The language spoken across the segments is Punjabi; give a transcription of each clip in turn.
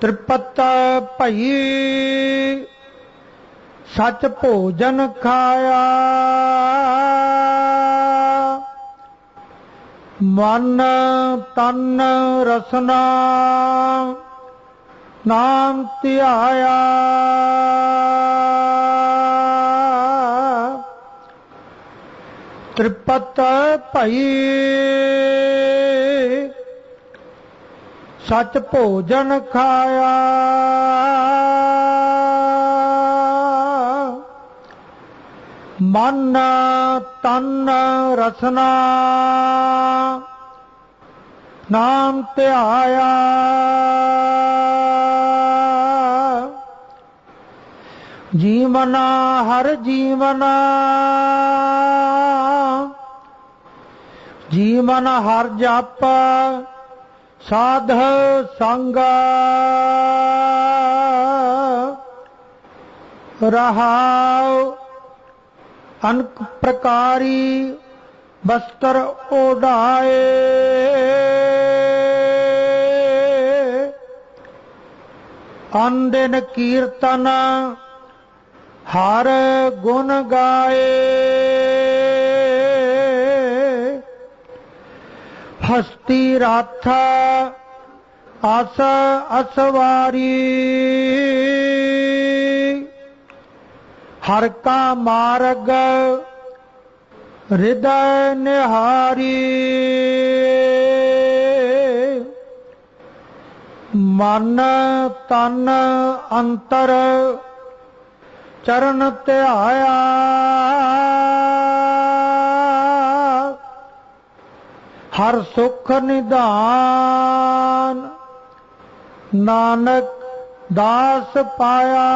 ਤ੍ਰਿਪਤ ਭਈ ਸਚ ਭੋਜਨ ਖਾਇਆ। ਮਨ ਤਨ ਰਸਨਾ ਨਾਮ ਧਿਆਇਆ। ਤ੍ਰਿਪਤ ਭਈ ਸਚ ਭੋਜਨ ਖਾਇਆ। ਮਨ ਤਨ ਰਸਨਾ ਨਾਮ ਧਿਆਇਆ। ਜੀਵਨਾ ਹਰ ਜੀਵਨਾ ਜੀਵਨ ਹਰ ਜਪ ਸਾਧ ਸੰਗ ਰਹਾਉ ਅਨਕ ਪ੍ਰਕਾਰੀ ਬਸਤਰ ਓਢਾਏ ਅੰਦਨ ਕੀਰਤਨ ਹਰ ਗੁਣ ਗਾਏ। ਹਸਤੀ ਰਾਥ ਅਸ ਅਸਵਾਰੀ ਹਰ ਕਾ ਮਾਰਗ ਹਿਰਦੈ ਨਿਹਾਰੀ ਮਨ ਤਨ ਅੰਤਰ ਚਰਨ ਧਿਆਇਆ ਹਰ ਸੁਖ ਨਿਧਾਨ ਨਾਨਕ ਦਾਸ ਪਾਇਆ।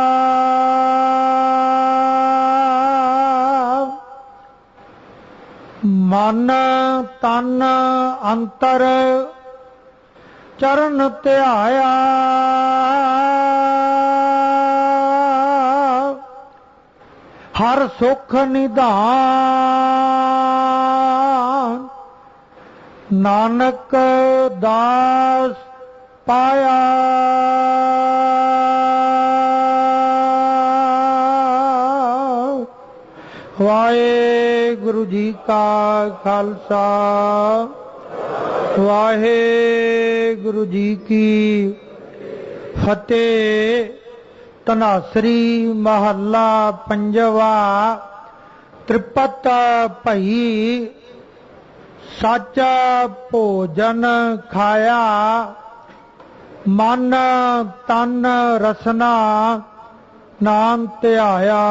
ਮਨ ਤਨ ਅੰਤਰ ਚਰਨ ਧਿਆਇਆ। ਹਰ ਸੁਖ ਨਿਧਾਨ ਨਾਨਕ ਦਾਸ ਪਾਇਆ। ਵਾਹਿਗੁਰੂ ਜੀ ਕਾ ਖਾਲਸਾ। ਵਾਹਿਗੁਰੂ ਜੀ ਕੀ ਫਤਿਹ। ਤਨਾਸਰੀ ਮਹੱਲਾ ਪੰਜਵਾ। ਤ੍ਰਿਪਤ ਭਈ ਸਾਚਾ ਭੋਜਨ ਖਾਇਆ ਮਨ ਤਨ ਰਸਨਾ ਨਾਮ ਧਿਆਇਆ।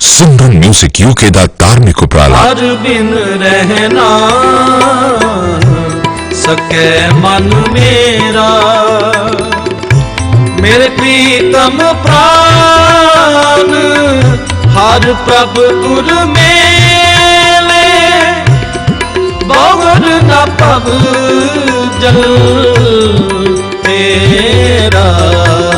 ਸਿੰਗਰ ਮਿਊਜ਼ਿਕ ਯੂਕੇ ਦਾ ਧਾਰਮਿਕ ਉਪਰਾਲਾ। ਹਰ ਬਿਨ ਰਹਿਣਾ ਸਕੈ ਮਨ ਮੇਰਾ। ਮੇਰ ਪ੍ਰੀਤਮ ਪ੍ਰਾਨ ਹਰ ਪ੍ਰਭ ਗੁਰ ਮੇਲੇ। ਬੋਗਲ ਨਾ ਪਵ ਜਲ ਤੇਰਾ।